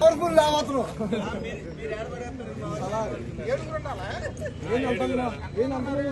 Powerful లేవతులు ఏడుగురుండాలా ఏం అంటారు ఏం అంటారు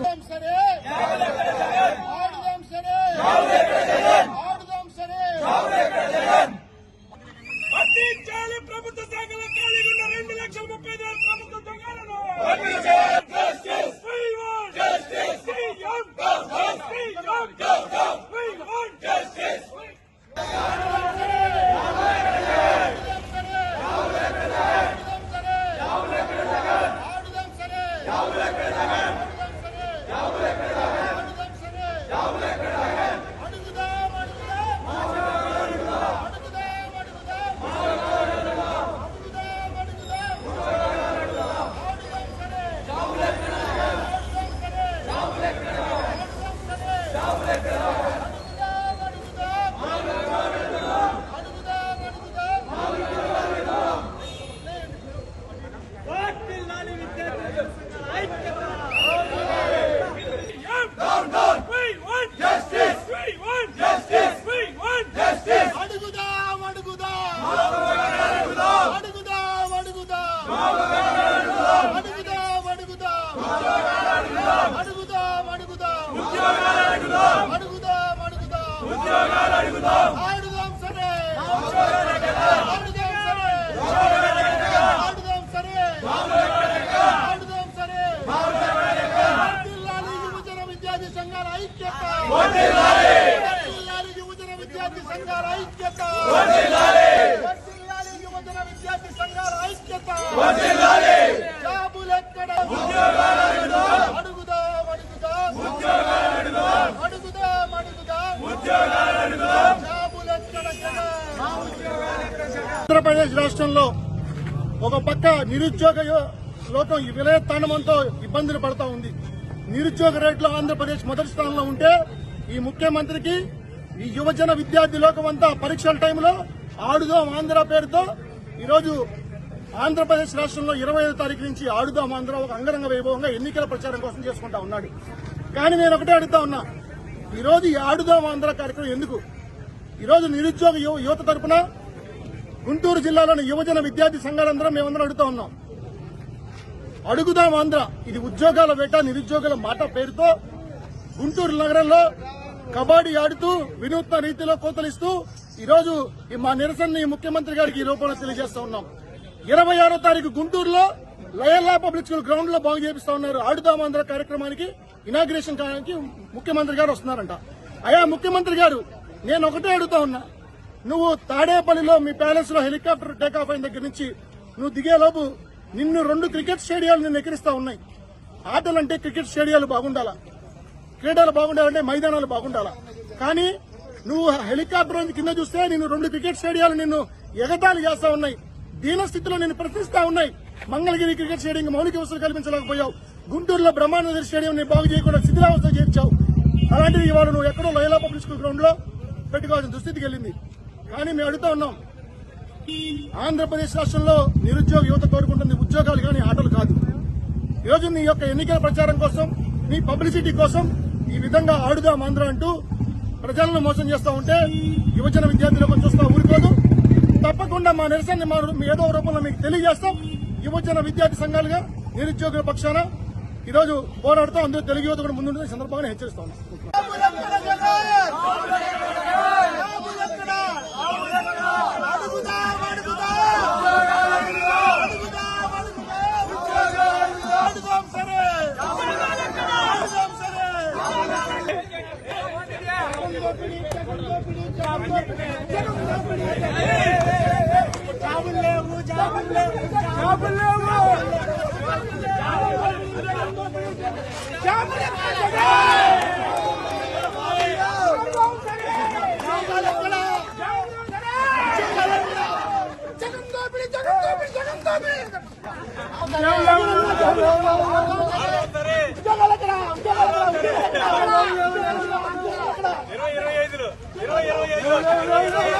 ఆంధ్రప్రదేశ్ రాష్ట్రంలో ఒక పక్క నిరుద్యోగ లోకం ఈ విలయతాండవంతో ఇబ్బందులు పడతా ఉంది. నిరుద్యోగ రేట్లో ఆంధ్రప్రదేశ్ మొదటి స్థానంలో ఉంటే ఈ ముఖ్యమంత్రికి ఈ యువజన విద్యార్థి లోకం అంతా పరీక్షల టైంలో ఆడుదాం ఆంధ్ర పేరుతో. ఈరోజు ఆంధ్రప్రదేశ్ రాష్ట్రంలో ఇరవై ఐదు తారీఖు నుంచి ఆడుదాం ఆంధ్ర ఒక అంగరంగ వైభవంగా ఎన్నికల ప్రచారం కోసం చేసుకుంటా ఉన్నాడు. కానీ నేను ఒకటే అడుగుతా ఉన్నా. ఈరోజు ఈ ఆడుదాం ఆంధ్ర కార్యక్రమం ఎందుకు? ఈరోజు నిరుద్యోగ యువత తరపున గుంటూరు జిల్లాలోని యువజన విద్యార్థి సంఘాలందరం మేమందరం అడుగుతా ఉన్నాం. అడుగుదాం ఆంధ్ర. ఇది ఉద్యోగాల వేట నిరుద్యోగుల మాట పేరుతో గుంటూరు నగరంలో కబడ్డీ ఆడుతూ వినూత్న రీతిలో కోతలిస్తూ ఈరోజు ఈ మా నిరసనని ముఖ్యమంత్రి గారికి ఈ రూపంలో తెలియజేస్తా ఉన్నాం. ఇరవై ఆరో తారీఖు గుంటూరులో లయల్లా పబ్లిక్ స్కూల్ గ్రౌండ్లో బాగు చేపిస్తా ఉన్నారు. ఆడుదామాంధ్ర కార్యక్రమానికి ఇనాగ్రేషన్ కావడానికి ముఖ్యమంత్రి గారు వస్తున్నారంట. అయా ముఖ్యమంత్రి గారు నేను ఒకటే అడుగుతా ఉన్నా. నువ్వు తాడేపల్లిలో మీ ప్యాలెస్లో హెలికాప్టర్ టేకాఫ్ అయిన దగ్గర నుంచి నువ్వు దిగేలోపు నిన్ను రెండు క్రికెట్ స్టేడియాలు నిన్ను ఎక్కిరిస్తా ఉన్నాయి. ఆటలంటే క్రికెట్ స్టేడియాలు బాగుండాలా? క్రీడలు బాగుండాలంటే మైదానాలు బాగుండాలా? కానీ నువ్వు హెలికాప్టర్ కింద చూస్తే నిన్ను రెండు క్రికెట్ స్టేడియాలు నిన్ను ఎగతాళి చేస్తా ఉన్నాయి. దీనస్థితిలో నేను ప్రశ్నిస్తా ఉన్నాయి. మంగళగిరి క్రికెట్ స్టేడియం మౌలిక వసతులు కల్పించలేకపోయావు. గుంటూరులో బ్రహ్మానంద స్టేడియం ని బాగు చేయకుండా శిథిలావస్థ చేర్చావు. అలాంటిది ఇవాళ నువ్వు ఎక్కడో లైలా పబ్లిక్ స్కూల్ గ్రౌండ్లో పెట్టుకోవాల్సిన దుస్థితికి వెళ్ళింది. కానీ మేము అడుగుతా ఉన్నాం. ఆంధ్రప్రదేశ్ రాష్ట్రంలో నిరుద్యోగ యువత కోరుకుంటుంది ఉద్యోగాలు కానీ ఆటలు కాదు. ఈరోజు నీ యొక్క ఎన్నికల ప్రచారం కోసం నీ పబ్లిసిటీ కోసం ఈ విధంగా ఆడుదాం ఆంధ్ర అంటూ ప్రజలను మోసం చేస్తూ ఉంటే యువజన విద్యార్థులు చూస్తా ఊరుకోదు. తప్పకుండా మా నిరసన ఏదో రూపంలో మీకు తెలియజేస్తాం. యువజన విద్యార్థి సంఘాలుగా నిరుద్యోగుల పక్షాన ఈరోజు పోరాడుతూ అందరూ తెలుగు యువత కూడా ముందుంటుంది ఈ సందర్భంగా హెచ్చరిస్తా ఉన్నాం. ఇరవై ఇరవై ఐదులు. ఇరవై ఇరవై ఐదులు.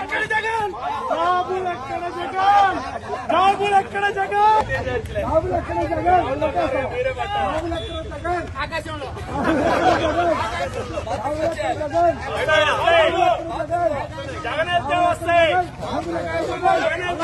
ఎక్కడ జగన్ రాములు ఎక్కడ జగన్ వస్తాయి జగన్.